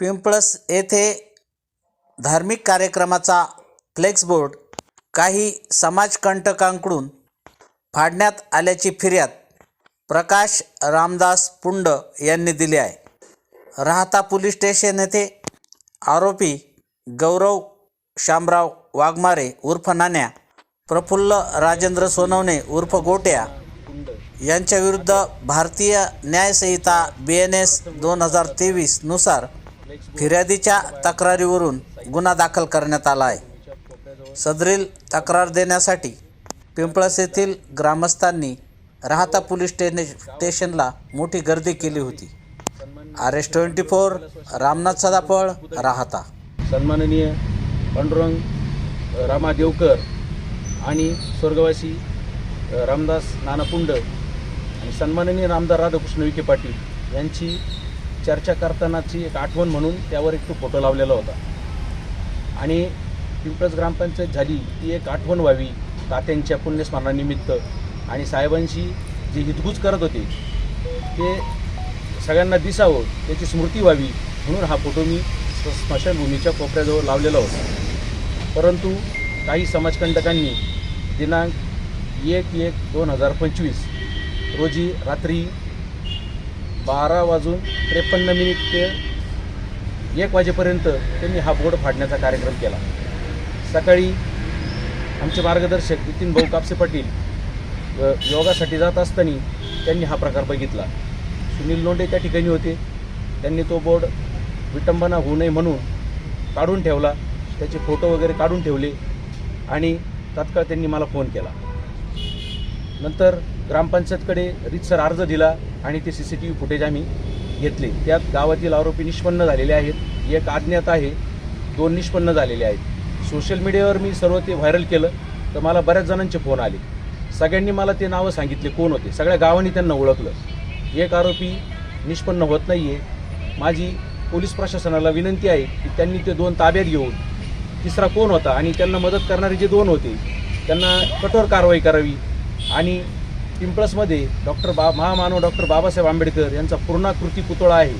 पिंपळस येथे धार्मिक कार्यक्रमाचा फ्लेक्सबोर्ड काही समाजकंटकांकडून फाडण्यात आल्याची फिर्याद प्रकाश रामदास पुंड यांनी दिली आहे. राहता पोलीस स्टेशन येथे आरोपी गौरव शामराव वाघमारे उर्फ नाण्या प्रफुल्ल राजेंद्र सोनवणे उर्फ गोट्या यांच्याविरुद्ध भारतीय न्यायसंहिता बी एन एस दोन हजार तेवीसनुसार फिर्यादीच्या तक्रारीवरून गुन्हा दाखल करण्यात आला आहे. सदरील तक्रार देण्यासाठी पिंपळस येथील ग्रामस्थांनी राहता पोलीस स्टेने स्टेशनला मोठी गर्दी केली होती. R S twenty four Ramnath Sadaphal राहता. सन्माननीय पांडुरंग रामा देवकर आणि स्वर्गवासी रामदास नानापुंड आणि सन्माननीय रामदार राधाकृष्ण विखे पाटील यांची चर्चा करतानाची एक आठवण म्हणून त्यावर एक तो फोटो लावलेला होता. आणि पिंपळस ग्रामपंचायत झाली ती एक आठवण व्हावी तात्यांच्या पुण्यस्मरणानिमित्त. आणि साहेबांशी जे हितगुज करत होते ते सगळ्यांना दिसावं त्याची स्मृती व्हावी म्हणून हा फोटो मी स्मशानभूमीच्या कोपऱ्याजवळ लावलेला होता. परंतु काही समाजकंटकांनी दिनांक एक एक दोन हजार पंचवीस रोजी रात्री बारा वाजून त्रेपन्न मिनिट ते एक वाजेपर्यंत त्यांनी हा बोर्ड फाडण्याचा कार्यक्रम केला. सकाळी आमचे मार्गदर्शक नितीन भाऊ कापसे पाटील योगासाठी जात असताना त्यांनी हा प्रकार बघितला. सुनील लोंडे त्या ठिकाणी होते. त्यांनी तो बोर्ड विटंबना होऊ नये म्हणून काढून ठेवला. त्याचे फोटो वगैरे काढून ठेवले आणि तात्काळ त्यांनी मला फोन केला. नंतर ग्रामपंचायतकडे रितसर अर्ज दिला आणि ते C C T V footage आम्ही घेतले. त्यात गावातील आरोपी निष्पन्न झालेले आहेत. एक अज्ञात आहे दोन निष्पन्न झालेले आहेत. सोशल मीडियावर मी सर्व ते व्हायरल केलं तर मला बऱ्याच जणांचे फोन आले. सगळ्यांनी मला ते नावं सांगितले कोण होते? सगळ्या गावांनी त्यांना ओळखलं. एक आरोपी निष्पन्न होत नाही आहे माझी पोलीस प्रशासनाला विनंती आहे की त्यांनी ते दोन ताब्यात घेऊन तिसरा कोण होता आणि त्यांना मदत करणारे जे दोन होते त्यांना कठोर कारवाई करावी आणि पिंपळसमध्ये डॉक्टर बा महामानव डॉक्टर बाबासाहेब आंबेडकर यांचा पूर्णाकृती पुतळा आहे.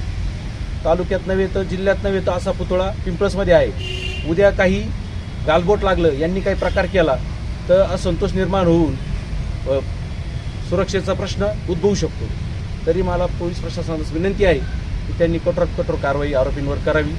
तालुक्यात नव्हे तर जिल्ह्यात नव्हे तर असा पुतळा पिंपळसमध्ये आहे. उद्या काही गालबोट लागलं यांनी काही प्रकार केला तर असंतोष निर्माण होऊन सुरक्षेचा प्रश्न उद्भवू शकतो. तरी मला पोलीस प्रशासनास विनंती आहे की त्यांनी कठोरात कठोर कारवाई आरोपींवर करावी.